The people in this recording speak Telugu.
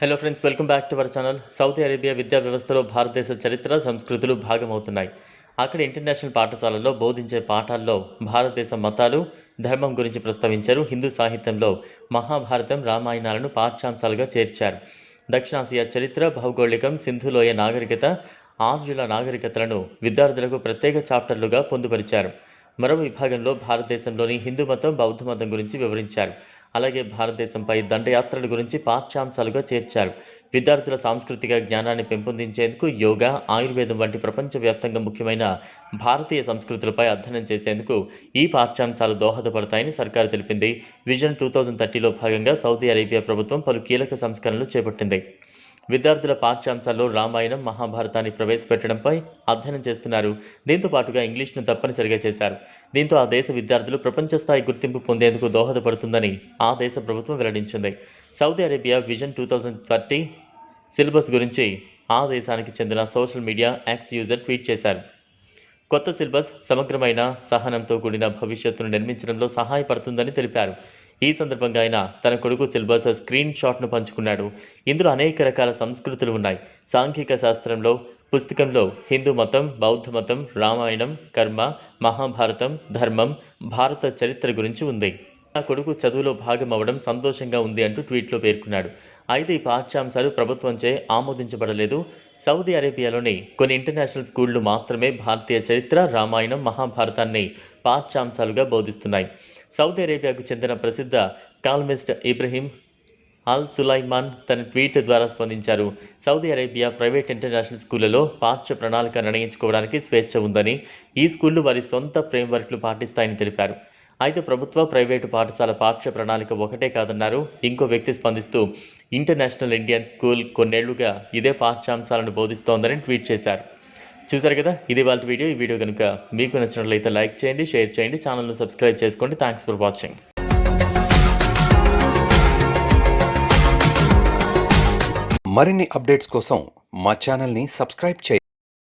Hello friends welcome back to our channel Saudi Arabia విద్యా వ్యవస్థలో భారతదేశ చరిత్ర సంస్కృతులు భాగమవుతున్నాయి అక్కడ ఇంటర్నేషనల్ పాఠశాలల్లో బోధించే పాఠాల్లో భారతదేశ మతాలు ధర్మం గురించి ప్రస్తావించారు. హిందూ సాహిత్యంలో మహాభారతం రామాయణాలను పాఠ్యాంశాలుగా చేర్చారు. దక్షిణాసియా చరిత్ర భౌగోళికం సింధులోయ నాగరికత ఆర్జుల నాగరికతలను విద్యార్థులకు ప్రత్యేక చాప్టర్లుగా పొందుపరిచారు. మరో విభాగంలో భారతదేశంలోని హిందూ మతం బౌద్ధ మతం గురించి వివరించారు. అలాగే భారతదేశంపై దండయాత్రల గురించి పాఠ్యాంశాలుగా చేర్చారు. విద్యార్థుల సాంస్కృతిక జ్ఞానాన్ని పెంపొందించేందుకు యోగా ఆయుర్వేదం వంటి ప్రపంచవ్యాప్తంగా ముఖ్యమైన భారతీయ సంస్కృతులపై అధ్యయనం చేసేందుకు ఈ పాఠ్యాంశాలు దోహదపడతాయని సర్కారు తెలిపింది. విజన్ టూ థౌజండ్ థర్టీలో భాగంగా సౌదీ అరేబియా ప్రభుత్వం పలు కీలక సంస్కరణలు చేపట్టింది. విద్యార్థుల పాఠ్యాంశాల్లో రామాయణం మహాభారతాన్ని ప్రవేశపెట్టడంపై అధ్యయనం చేస్తున్నారు. దీంతో పాటుగా ఇంగ్లీష్ను తప్పనిసరిగా చేశారు. దీంతో ఆ దేశ విద్యార్థులు ప్రపంచ స్థాయి గుర్తింపు పొందేందుకు దోహదపడుతుందని ఆ దేశ ప్రభుత్వం వెల్లడించింది. Saudi Arabia vision two thousand thirty syllabus గురించి ఆ దేశానికి చెందిన social media X user tweet చేశారు. కొత్త సిలబస్ సమగ్రమైన సహనంతో కూడిన భవిష్యత్తును నిర్మించడంలో సహాయపడుతుందని తెలిపారు. ఈ సందర్భంగా ఆయన తన కొడుకు సిలబస్ స్క్రీన్ షాట్ను పంచుకున్నాడు. ఇందులో అనేక రకాల సంస్కృతులు ఉన్నాయి. సాంఘిక శాస్త్రంలో పుస్తకంలో హిందూ మతం బౌద్ధ మతం రామాయణం కర్మ మహాభారతం ధర్మం భారత చరిత్ర గురించి ఉంది. నా కొడుకు చదువులో భాగమవ్వడం సంతోషంగా ఉంది అంటూ ట్వీట్లో పేర్కొన్నాడు. అయితే ఈ పాఠ్యాంశాలు ప్రభుత్వంచే ఆమోదించబడలేదు. సౌదీ అరేబియాలోని కొన్ని ఇంటర్నేషనల్ స్కూళ్ళు మాత్రమే భారతీయ చరిత్ర రామాయణం మహాభారతాన్ని పాఠ్యాంశాలుగా బోధిస్తున్నాయి. సౌదీ అరేబియాకు చెందిన ప్రసిద్ధ కాల్మిస్ట్ ఇబ్రహీం అల్ సులైమాన్ తన ట్వీట్ ద్వారా స్పందించారు. సౌదీ అరేబియా ప్రైవేట్ ఇంటర్నేషనల్ స్కూళ్ళలో పాఠ్య ప్రణాళిక నిర్ణయించుకోవడానికి స్వేచ్ఛ ఉందని ఈ స్కూళ్ళు వారి సొంత ఫ్రేమ్వర్క్లు పాటిస్తాయని తెలిపారు. అయితే ప్రభుత్వ ప్రైవేటు పాఠశాల పాఠ్య ప్రణాళిక ఒకటే కాదన్నారు. ఇంకో వ్యక్తి స్పందిస్తూ ఇంటర్నేషనల్ ఇండియన్ స్కూల్ కొన్నేళ్ళుగా ఇదే పాఠ్యాంశాలను బోధిస్తోందని ట్వీట్ చేశారు. చూసారు కదా? ఇది వాళ్ళ వీడియో. ఈ వీడియో కనుక మీకు నచ్చినట్లయితే లైక్ చేయండి షేర్ చేయండి ఛానల్ను సబ్స్క్రైబ్ చేసుకోండి. Thanks for watching. మరిన్ని అప్డేట్స్ కోసం మా ఛానల్ని సబ్స్క్రైబ్ చేయండి.